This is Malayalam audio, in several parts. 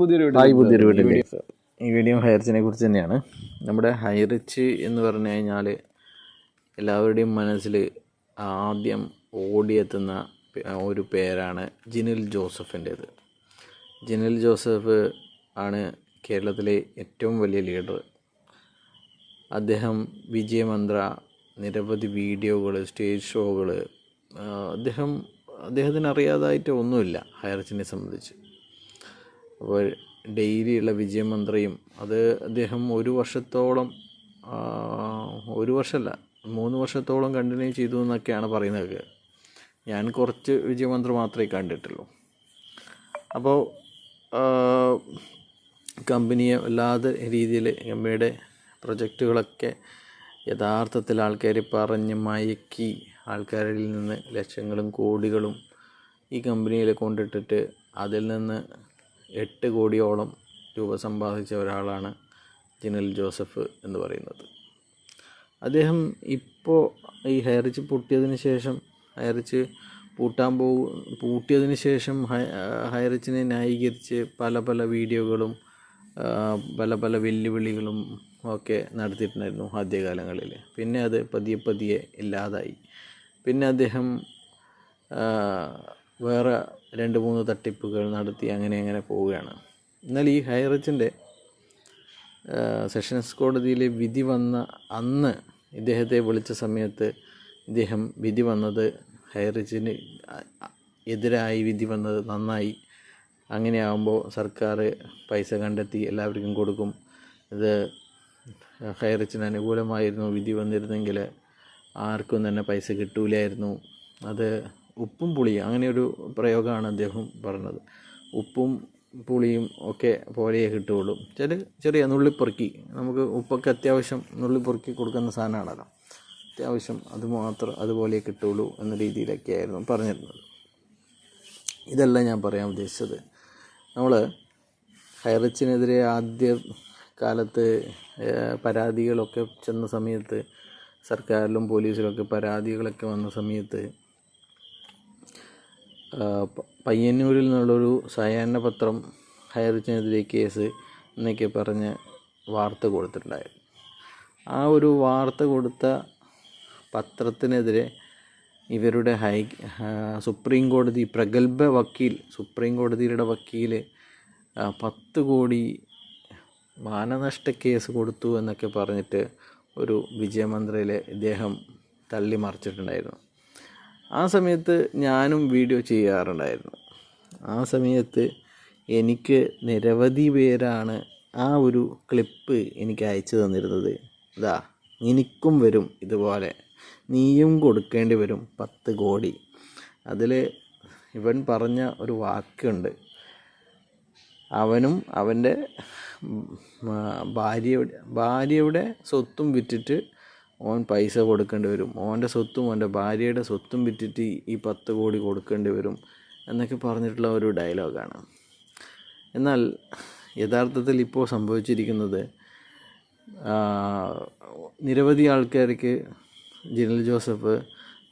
പുതിയൊരു വീഡിയോ ഈ വീഡിയോ ഹൈറിച്ചിനെ കുറിച്ച് തന്നെയാണ്. നമ്മുടെ ഹൈറിച്ച് എന്ന് പറഞ്ഞു കഴിഞ്ഞാൽ എല്ലാവരുടെയും മനസ്സിൽ ആദ്യം ഓടിയെത്തുന്ന ഒരു പേരാണ് ജിനിൽ ജോസഫിന്റേത്. ജിനിൽ ജോസഫ് ആണ് കേരളത്തിലെ ഏറ്റവും വലിയ ലീഡർ അദ്ദേഹം വിജയമന്ത്ര നിരവധി വീഡിയോകൾ സ്റ്റേജ് ഷോകൾ അദ്ദേഹം അദ്ദേഹത്തിന് അറിയാതായിട്ട് ഒന്നുമില്ല ഹയർച്ചിനെ സംബന്ധിച്ച്. അപ്പോൾ ഡെയിലിയുള്ള വിജയമന്ത്രയും അത് അദ്ദേഹം ഒരു വർഷത്തോളം ഒരു വർഷമല്ല മൂന്ന് വർഷത്തോളം കണ്ടിന്യൂ ചെയ്തു എന്നൊക്കെയാണ് പറയുന്നത് ഞാൻ കുറച്ച് വിജയമന്ത്രം മാത്രമേ കണ്ടിട്ടുള്ളൂ. അപ്പോൾ കമ്പനിയെ വല്ലാതെ രീതിയിൽ കമ്പനിയുടെ പ്രൊജക്റ്റുകളൊക്കെ യഥാർത്ഥത്തിൽ ആൾക്കാർ പറഞ്ഞ് മയക്കി ആൾക്കാരിൽ നിന്ന് ലക്ഷങ്ങളും കോടികളും ഈ കമ്പനിയിൽ കൊണ്ടിട്ടിട്ട് അതിൽ നിന്ന് എട്ട് കോടിയോളം രൂപ സമ്പാദിച്ച ഒരാളാണ് ജിനൽ ജോസഫ് എന്ന് പറയുന്നത്. അദ്ദേഹം ഇപ്പോൾ ഈ ഹയറിച്ച് പൊട്ടിയതിന് ശേഷം ഹയറിച്ച് പൂട്ടാൻ പോകും പൂട്ടിയതിന് ശേഷം ഹയ- ഹയറിച്ചിനെ ന്യായീകരിച്ച് പല പല വീഡിയോകളും പല പല വെല്ലുവിളികളും ഒക്കെ നടത്തിയിട്ടുണ്ടായിരുന്നു ആദ്യകാലങ്ങളിൽ. പിന്നെ അത് പതിയെ പതിയെ ഇല്ലാതായി. പിന്നെ അദ്ദേഹം വേറെ രണ്ട് മൂന്ന് തട്ടിപ്പുകൾ നടത്തി അങ്ങനെ അങ്ങനെ പോവുകയാണ്. എന്നാൽ ഈ ഹൈറച്ചിന്റെ സെഷൻസ് കോടതിയിലെ വിധി വന്ന അന്ന് ഇദ്ദേഹത്തെ വിളിച്ച സമയത്ത് ഇദ്ദേഹം വിധി വന്നത് ഹൈറിച്ചിന് എതിരായി വിധി വന്നത് നന്നായി. അങ്ങനെ അങ്ങനെയാകുമ്പോൾ സർക്കാർ പൈസ കണ്ടെത്തി എല്ലാവർക്കും കൊടുക്കും. ഇത് ഹൈറിച്ചിന് അനുകൂലമായിരുന്നു വിധി വന്നിരുന്നെങ്കിൽ ആർക്കും തന്നെ പൈസ കിട്ടൂലായിരുന്നു. അത് ഉപ്പും പുളിയും അങ്ങനെ ഒരു പ്രയോഗമാണ് അദ്ദേഹം പറഞ്ഞത്. ഉപ്പും പുളിയും ഒക്കെ പോലെയേ കിട്ടുകയുള്ളൂ. ചില ചെറിയ നുള്ളിപ്പൊറുക്കി നമുക്ക് ഉപ്പൊക്കെ അത്യാവശ്യം നുള്ളിപ്പൊറുക്കി കൊടുക്കുന്ന സാധനമാണല്ലോ അത്യാവശ്യം അത് മാത്രം അതുപോലെ കിട്ടുകയുള്ളൂ എന്ന രീതിയിലൊക്കെയായിരുന്നു പറഞ്ഞിരുന്നത്. ഇതെല്ലാം ഞാൻ പറയാൻ ഉദ്ദേശിച്ചത്. നമ്മൾ ഹൈറച്ചിനെതിരെ ആദ്യ കാലത്ത് പരാതികളൊക്കെ ചെന്ന സമയത്ത് സർക്കാരിലും പോലീസിലൊക്കെ പരാതികളൊക്കെ വന്ന സമയത്ത് പയ്യന്നൂരിൽ നിന്നുള്ളൊരു സയാന പത്രം ഹൈറിച്ചിനെതിരെ കേസ് എന്നൊക്കെ പറഞ്ഞ് വാർത്ത കൊടുത്തിട്ടുണ്ടായിരുന്നു. ആ ഒരു വാർത്ത കൊടുത്ത പത്രത്തിനെതിരെ ഇവരുടെ ഹൈ സുപ്രീം കോടതി പ്രഗത്ഭ വക്കീൽ സുപ്രീം കോടതിയുടെ വക്കീൽ പത്ത് കോടി മാനനഷ്ട കേസ് കൊടുത്തു എന്നൊക്കെ പറഞ്ഞിട്ട് ഒരു വിജയമന്ത്രയിൽ ഇദ്ദേഹം തള്ളി മറിച്ചിട്ടുണ്ടായിരുന്നു ആ സമയത്ത് ഞാനും വീഡിയോ ചെയ്യാറുണ്ടായിരുന്നു. ആ സമയത്ത് എനിക്ക് നിരവധി പേരാണ് ആ ഒരു ക്ലിപ്പ് എനിക്ക് അയച്ചു തന്നിരുന്നത്. ഇതാ നിനക്കും വരും ഇതുപോലെ. നീയും കൊടുക്കേണ്ടി വരും പത്ത് കോടി. അതിൽ ഇവൻ പറഞ്ഞ ഒരു വാക്കുണ്ട്. അവനും അവന്റെ ഭാര്യയുടെ ഭാര്യയുടെ സ്വത്തും വിറ്റിട്ട് ഓൻ പൈസ കൊടുക്കേണ്ടി വരും. ഓന്റെ സ്വത്തും ഓന്റെ ഭാര്യയുടെ സ്വത്തും വിറ്റിട്ട് ഈ- പത്ത് കോടി കൊടുക്കേണ്ടി വരും എന്നൊക്കെ പറഞ്ഞിട്ടുള്ള ഒരു ഡയലോഗാണ്. എന്നാൽ യഥാർത്ഥത്തിൽ ഇപ്പോൾ സംഭവിച്ചിരിക്കുന്നത് നിരവധി ആൾക്കാർക്ക് ജിനൽ ജോസഫ്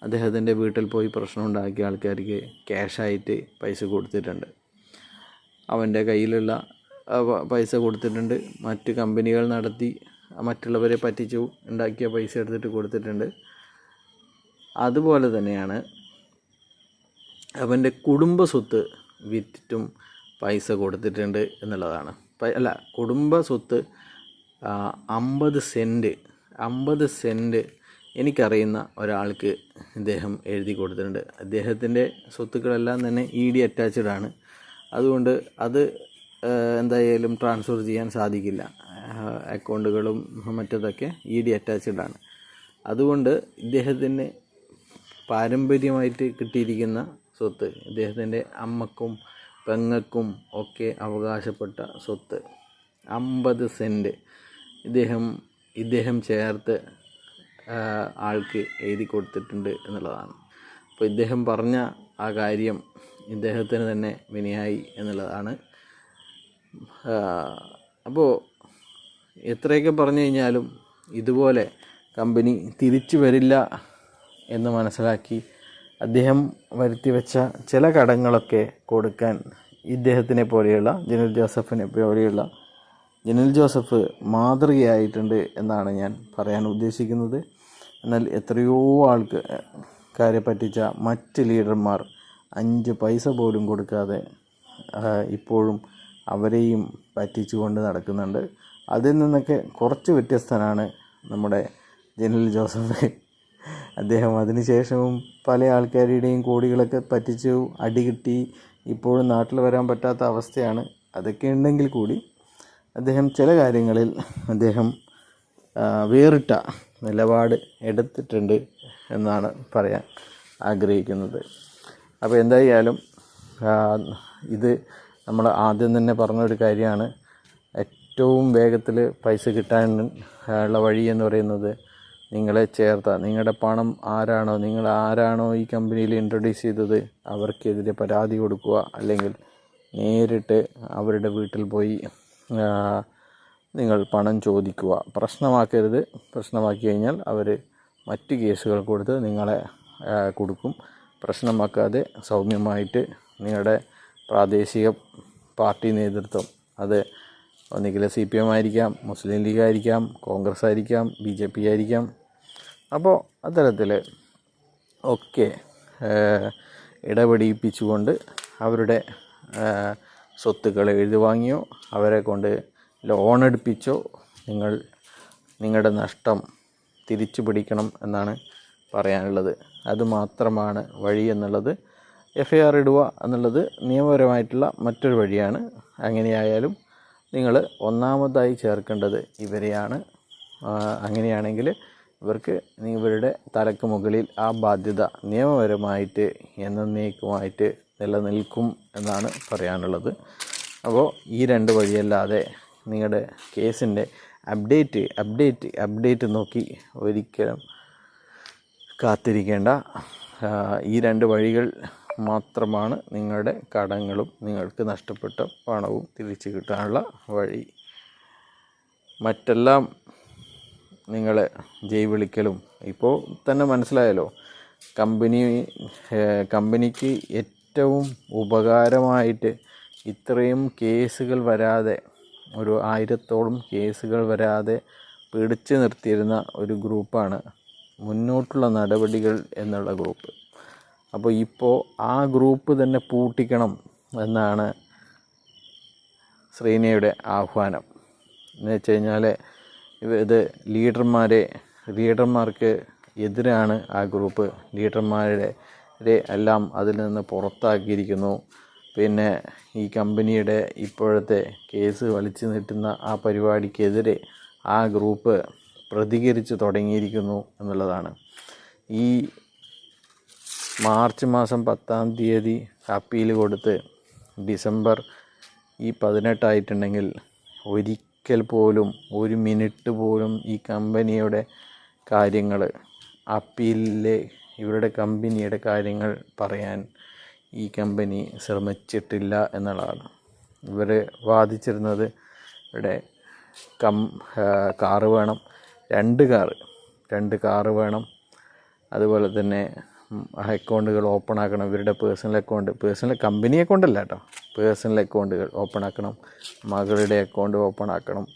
അദ്ദേഹത്തിന്റെ വീട്ടിൽ പോയി പ്രശ്നമുണ്ടാക്കിയ ആൾക്കാർക്ക് ക്യാഷായിട്ട് പൈസ കൊടുത്തിട്ടുണ്ട്. അവന്റെ കയ്യിലുള്ള പൈസ കൊടുത്തിട്ടുണ്ട്. മറ്റ് കമ്പനികൾ നടത്തി മറ്റുള്ളവരെ പറ്റിച്ചു ഉണ്ടാക്കിയ പൈസ എടുത്തിട്ട് കൊടുത്തിട്ടുണ്ട്. അതുപോലെ തന്നെയാണ് അവന്റെ കുടുംബ സ്വത്ത് വിറ്റിട്ടും പൈസ കൊടുത്തിട്ടുണ്ട് എന്നുള്ളതാണ്. അല്ല കുടുംബ സ്വത്ത് അമ്പത് സെന്റ് അമ്പത് സെന്റ് എനിക്കറിയുന്ന ഒരാൾക്ക് ഇദ്ദേഹം എഴുതി കൊടുത്തിട്ടുണ്ട്. അദ്ദേഹത്തിന്റെ സ്വത്തുക്കളെല്ലാം തന്നെ ഇ ഡി അറ്റാച്ച്ഡ് ആണ്. അതുകൊണ്ട് അത് എന്തായാലും ട്രാൻസ്ഫർ ചെയ്യാൻ സാധിക്കില്ല. അക്കൗണ്ടുകളും മറ്റതൊക്കെ ഇ ഡി അറ്റാച്ച്ഡ് ആണ്. അതുകൊണ്ട് ഇദ്ദേഹത്തിന് പാരമ്പര്യമായിട്ട് കിട്ടിയിരിക്കുന്ന സ്വത്ത് ഇദ്ദേഹത്തിന്റെ അമ്മക്കും പെങ്ങക്കും ഒക്കെ അവകാശപ്പെട്ട സ്വത്ത് അമ്പത് സെന്റ് ഇദ്ദേഹം ഇദ്ദേഹം ചേർത്ത് ആൾക്ക് എഴുതി കൊടുത്തിട്ടുണ്ട് എന്നുള്ളതാണ്. അപ്പോൾ ഇദ്ദേഹം പറഞ്ഞ ആ കാര്യം ഇദ്ദേഹത്തിന് തന്നെ വിനയായി എന്നുള്ളതാണ്. അപ്പോൾ എത്രയൊക്കെ പറഞ്ഞു കഴിഞ്ഞാലും ഇതുപോലെ കമ്പനി തിരിച്ചു വരില്ല എന്ന് മനസ്സിലാക്കി അദ്ദേഹം വരുത്തി വെച്ച ചില കടങ്ങളൊക്കെ കൊടുക്കാൻ ഇദ്ദേഹത്തിനെ പോലെയുള്ള ജനൽ ജോസഫിനെ പോലെയുള്ള ജനൽ ജോസഫ് മാതൃകയായിട്ടുണ്ട് എന്നാണ് ഞാൻ പറയാൻ ഉദ്ദേശിക്കുന്നത്. എന്നാൽ എത്രയോ ആൾക്ക് കാരെ പറ്റിച്ച മറ്റ് ലീഡർമാർ അഞ്ച് പൈസ പോലും കൊടുക്കാതെ ഇപ്പോഴും അവരെയും പറ്റിച്ചുകൊണ്ട് നടക്കുന്നുണ്ട്. അതിൽ നിന്നൊക്കെ കുറച്ച് വ്യത്യസ്തനാണ് നമ്മുടെ ജനറൽ ജോസഫ്. അദ്ദേഹം അതിനുശേഷവും പല ആൾക്കാരുടെയും കോടികളൊക്കെ പറ്റിച്ചു അടികിട്ടി ഇപ്പോഴും നാട്ടിൽ വരാൻ പറ്റാത്ത അവസ്ഥയാണ്. അതൊക്കെ ഉണ്ടെങ്കിൽ കൂടി അദ്ദേഹം ചില കാര്യങ്ങളിൽ അദ്ദേഹം വേറിട്ട നിലപാട് എടുത്തിട്ടുണ്ട് എന്നാണ് പറയാൻ ആഗ്രഹിക്കുന്നത്. അപ്പോൾ എന്തായാലും ഇത് നമ്മൾ ആദ്യം തന്നെ പറഞ്ഞൊരു കാര്യമാണ്. ഏറ്റവും വേഗത്തിൽ പൈസ കിട്ടാൻ ഉള്ള വഴി എന്ന് പറയുന്നത് നിങ്ങളെ ചേർത്ത. നിങ്ങളുടെ പണം ആരാണോ നിങ്ങൾ ആരാണോ ഈ കമ്പനിയിൽ ഇൻട്രൊഡ്യൂസ് ചെയ്തത് അവർക്കെതിരെ പരാതി കൊടുക്കുക. അല്ലെങ്കിൽ നേരിട്ട് അവരുടെ വീട്ടിൽ പോയി നിങ്ങൾ പണം ചോദിക്കുക. പ്രശ്നമാക്കരുത്. പ്രശ്നമാക്കി കഴിഞ്ഞാൽ അവർ മറ്റ് കേസുകൾ കൊടുത്ത് നിങ്ങളെ കൊടുക്കും. പ്രശ്നമാക്കാതെ സൗമ്യമായിട്ട് നിങ്ങളുടെ പ്രാദേശിക പാർട്ടി നേതൃത്വം അത് ഒന്നുകിൽ സി പി എം ആയിരിക്കാം മുസ്ലിം ലീഗ് ആയിരിക്കാം കോൺഗ്രസ് ആയിരിക്കാം ബി ജെ പി ആയിരിക്കാം. അപ്പോൾ അത്തരത്തിൽ ഒക്കെ ഇടപെടിപ്പിച്ചുകൊണ്ട് അവരുടെ സ്വത്തുക്കൾ എഴുതി വാങ്ങിയോ അവരെ കൊണ്ട് ലോൺ എടുപ്പിച്ചോ നിങ്ങൾ നിങ്ങളുടെ നഷ്ടം തിരിച്ചു പിടിക്കണം എന്നാണ് പറയാനുള്ളത്. അതുമാത്രമാണ് വഴി എന്നുള്ളത്. എഫ് ഐ ആർ ഇടുക എന്നുള്ളത് നിയമപരമായിട്ടുള്ള മറ്റൊരു വഴിയാണ്. അങ്ങനെയായാലും നിങ്ങൾ ഒന്നാമതായി ചേർക്കേണ്ടത് ഇവരെയാണ്. അങ്ങനെയാണെങ്കിൽ ഇവർക്ക് ഇവരുടെ തലക്ക് മുകളിൽ ആ ബാധ്യത നിയമപരമായിട്ട് എന്നേക്കുമായിട്ട് നിലനിൽക്കും എന്നാണ് പറയാനുള്ളത്. അപ്പോൾ ഈ രണ്ട് വഴിയല്ലാതെ നിങ്ങളുടെ കേസിന്റെ അപ്ഡേറ്റ് അപ്ഡേറ്റ് അപ്ഡേറ്റ് നോക്കി ഒരിക്കലും കാത്തിരിക്കേണ്ട ഈ രണ്ട് വഴികൾ മാത്രമാണ് നിങ്ങളുടെ കടങ്ങളും നിങ്ങൾക്ക് നഷ്ടപ്പെട്ട പണവും തിരിച്ചു കിട്ടാനുള്ള വഴി. മറ്റെല്ലാം നിങ്ങളെ ജയ് വിളിക്കലും ഇപ്പോൾ തന്നെ മനസ്സിലായല്ലോ കമ്പനി കമ്പനിക്ക് ഏറ്റവും ഉപകാരമായിട്ട് ഇത്രയും കേസുകൾ വരാതെ ഒരു ആയിരത്തോളം കേസുകൾ വരാതെ പിടിച്ചു നിർത്തിയിരുന്ന ഒരു ഗ്രൂപ്പാണ് മുന്നോട്ടുള്ള നടപടികൾ എന്നുള്ള ഗ്രൂപ്പ്. അപ്പോൾ ഇപ്പോൾ ആ ഗ്രൂപ്പ് തന്നെ പൂട്ടിക്കണം എന്നാണ് ശ്രീനയുടെ ആഹ്വാനം. എന്ന് വെച്ച് കഴിഞ്ഞാൽ ഇത് ലീഡർമാരെ ലീഡർമാർക്ക് എതിരാണ് ആ ഗ്രൂപ്പ്. ലീഡർമാരുടെ എല്ലാം അതിൽ നിന്ന് പുറത്താക്കിയിരിക്കുന്നു. പിന്നെ ഈ കമ്പനിയുടെ ഇപ്പോഴത്തെ കേസ് വലിച്ചു നീട്ടുന്ന ആ പരിപാടിക്കെതിരെ ആ ഗ്രൂപ്പ് പ്രതികരിച്ച് തുടങ്ങിയിരിക്കുന്നു എന്നുള്ളതാണ്. ഈ മാർച്ച് മാസം പത്താം തീയതി അപ്പീൽ കൊടുത്ത് ഡിസംബർ ഈ പതിനെട്ടായിട്ടുണ്ടെങ്കിൽ ഒരിക്കൽ പോലും ഒരു മിനിറ്റ് പോലും ഈ കമ്പനിയുടെ കാര്യങ്ങൾ അപ്പീലിലെ ഇവരുടെ കമ്പനിയുടെ കാര്യങ്ങൾ പറയാൻ ഈ കമ്പനി ശ്രമിച്ചിട്ടില്ല എന്നുള്ളതാണ്. ഇവർ വാദിച്ചിരുന്നത് ഇവിടെ കം കാറ് വേണം രണ്ട് കാറ് രണ്ട് കാറ് വേണം. അതുപോലെ തന്നെ അക്കൗണ്ടുകൾ ഓപ്പൺ ആക്കണം. ഇവരുടെ personal account personal company account അല്ല കേട്ടോ. പേഴ്സണൽ അക്കൗണ്ടുകൾ ഓപ്പൺ ആക്കണം. മകളുടെ അക്കൗണ്ട് ഓപ്പൺ ആക്കണം.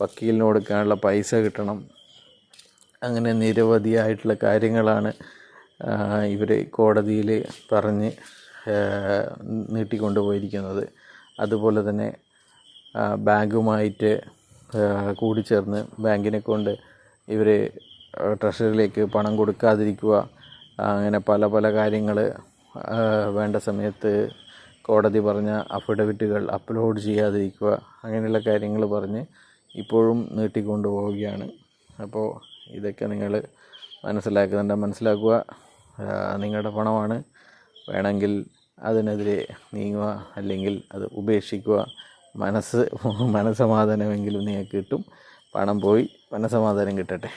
വക്കീലിന് കൊടുക്കാനുള്ള പൈസ കിട്ടണം. അങ്ങനെ നിരവധിയായിട്ടുള്ള കാര്യങ്ങളാണ് ഇവർ കോടതിയിൽ പറഞ്ഞ് നീട്ടിക്കൊണ്ടുപോയിരിക്കുന്നത്. അതുപോലെ തന്നെ ബാങ്കുമായിട്ട് കൂടിച്ചേർന്ന് ബാങ്കിനെ കൊണ്ട് ഇവർ ട്രഷറിയിലേക്ക് പണം കൊടുക്കാതിരിക്കുക അങ്ങനെ പല പല കാര്യങ്ങൾ വേണ്ട സമയത്ത് കോടതി പറഞ്ഞ അഫിഡവിറ്റുകൾ അപ്ലോഡ് ചെയ്യാതിരിക്കുക അങ്ങനെയുള്ള കാര്യങ്ങൾ പറഞ്ഞ് ഇപ്പോഴും നീട്ടിക്കൊണ്ടു പോവുകയാണ്. അപ്പോൾ ഇതൊക്കെ നിങ്ങൾ മനസ്സിലാക്കുന്നുണ്ട്. മനസ്സിലാക്കുക നിങ്ങളുടെ പണമാണ്. വേണമെങ്കിൽ അതിനെതിരെ നീങ്ങുക അല്ലെങ്കിൽ അത് ഉപേക്ഷിക്കുക. മനസ്സ് മനസ്സമാധാനമെങ്കിലും നിങ്ങൾക്ക് കിട്ടും. പണം പോയി മനസ്സമാധാനം കിട്ടട്ടെ.